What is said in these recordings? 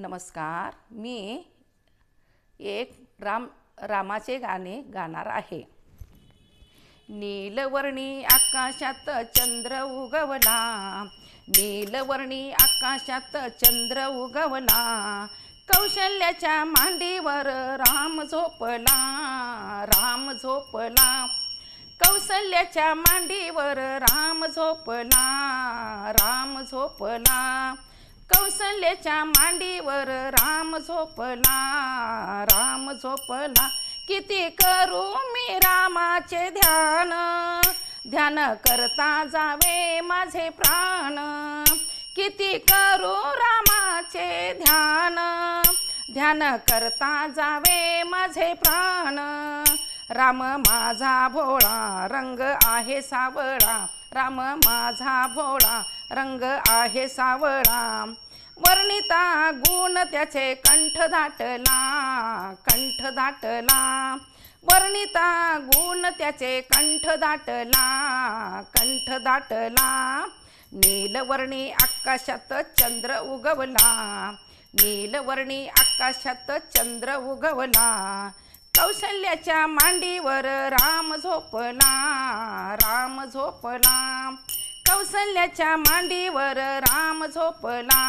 नमस्कार मी एक राम रामाचे गाणे गाणार आहे. नीलवर्णी आकाशात चंद्र उगवला नीलवर्णी आकाशात चंद्र उगवला कौशल्याच्या मांडीवर राम झोपला राम झोपला. कौशल्याच्या मांडीवर राम झोपला राम झोपला. कौशल्याच्या मांडीवर राम झोपला राम झोपला. किती करू मी रामाचे ध्यान? ध्यान करता जावे माझे प्राण. किती करू रामाचे ध्यान? ध्यान करता जावे माझे प्राण. राम माझा भोळा रंग आहे सावळा. राम माझा भोळा रंग आहे सावळा. वर्णिता गुण त्याचे कंठ दाटला कंठ दाटला. वर्णिता गुण त्याचे कंठ दाटला कंठ दाटला. नीलवर्णी आकाशात चंद्र उगवला नीलवर्णी आकाशात चंद्र उगवला. कौशल्याच्या मांडीवर राम झोपला राम झोपला. कौशल्याच्या मांडीवर राम झोपला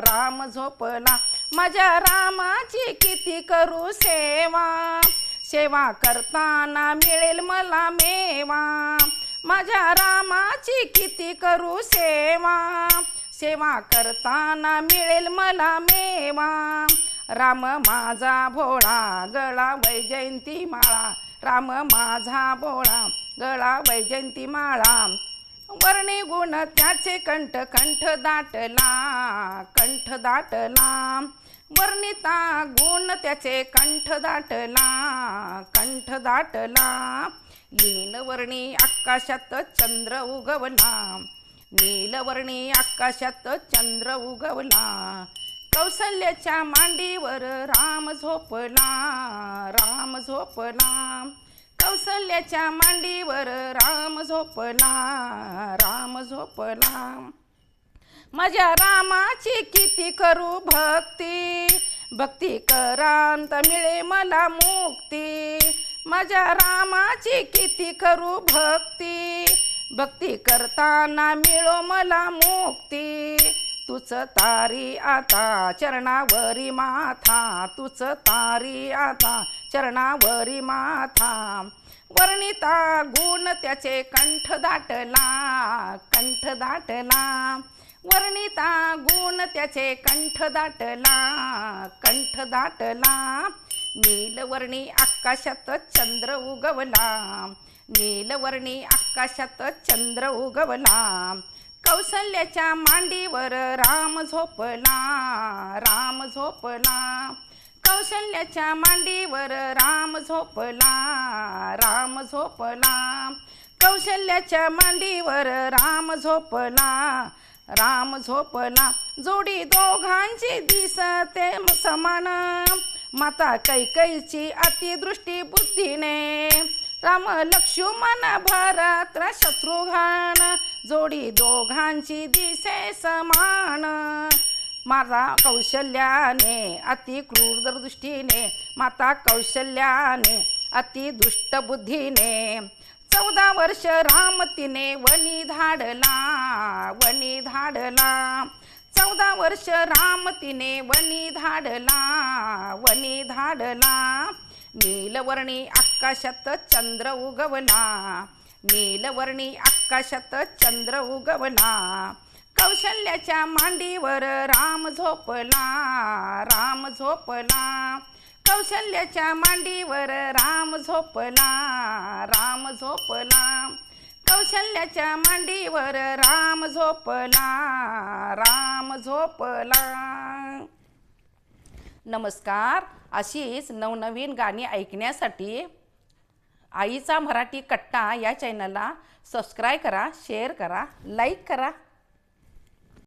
राम झोपला. माझ्या रामाची किती करू सेवा? सेवा करताना मिळेल मला मेवा. माझ्या रामाची किती करू सेवा? सेवा करताना मिळेल मला मेवा. राम माझा भोळा गळा वैजयंती माळा. राम माझा भोळा गळा वैजयंती माळा. गुण त्याचे कंठ कंठ दाटला कंठ दाटला. वर्णिता गुण त्याचे कंठ दाटला कंठ दाटला. लीनवर्णी आकाशात चंद्र उगवला नीलवर्णी आकाशात चंद्र उगवला. कौशल्याच्या मांडीवर राम झोपला राम झोपला. कौशल्याच्या मांडीवर राम झोपला राम झोपला. माझ्या रामाची किती करू भक्ती भक्ती करांत मिळे मला मुक्ती. माझ्या रामाची किती करू भक्ती भक्ती करताना मिळो मला मुक्ती. तुच तारी आता चरणावरी माथा. तुच तारी आता चरणावरी माथा. वर्णिता गुण त्याचे कंठ दाटला कंठ दाटला. वर्णिता गुण त्याचे कंठ दाटला कंठ दाटला. नीलवर्णी आकाशात चंद्र उगवला नीलवर्णी आकाशात चंद्र उगवला. कौशल्याच्या मांडीवर राम झोपला राम झोपला. कौशल्याच्या मांडीवर राम झोपला राम झोपला. कौशल्याच्या मांडीवर राम झोपला राम झोपला. जोडी दोघांची दिसते समान. माता कैकईची अतिदृष्टी बुद्धीने. राम लक्ष्मण भरत शत्रुघ्न. जोडी दोघांची दिसे समान. माझा कौशल्याने अति क्रूर दृष्टीने माता कौशल्याने अति दुष्ट बुद्धीने. चौदा वर्ष राम तिने वनी धाडला वनी धाडला. चौदा वर्ष राम तिने वनी धाडला वनी धाडला. नीलवर्णी आकाशात चंद्र उगवला नीलवर्णी आकाशात चंद्र उगवला. कौशल्याच्या मांडीवर राम झोपला राम झोपला. कौशल्याच्या मांडीवर राम झोपला राम झोपला. कौशल्याच्या मांडीवर राम झोपला राम झोपला. नमस्कार. अशीच नवनवीन गाणी ऐकण्यासाठी आईचा मराठी कट्टा या चॅनलला सबस्क्राईब करा शेअर करा लाईक करा.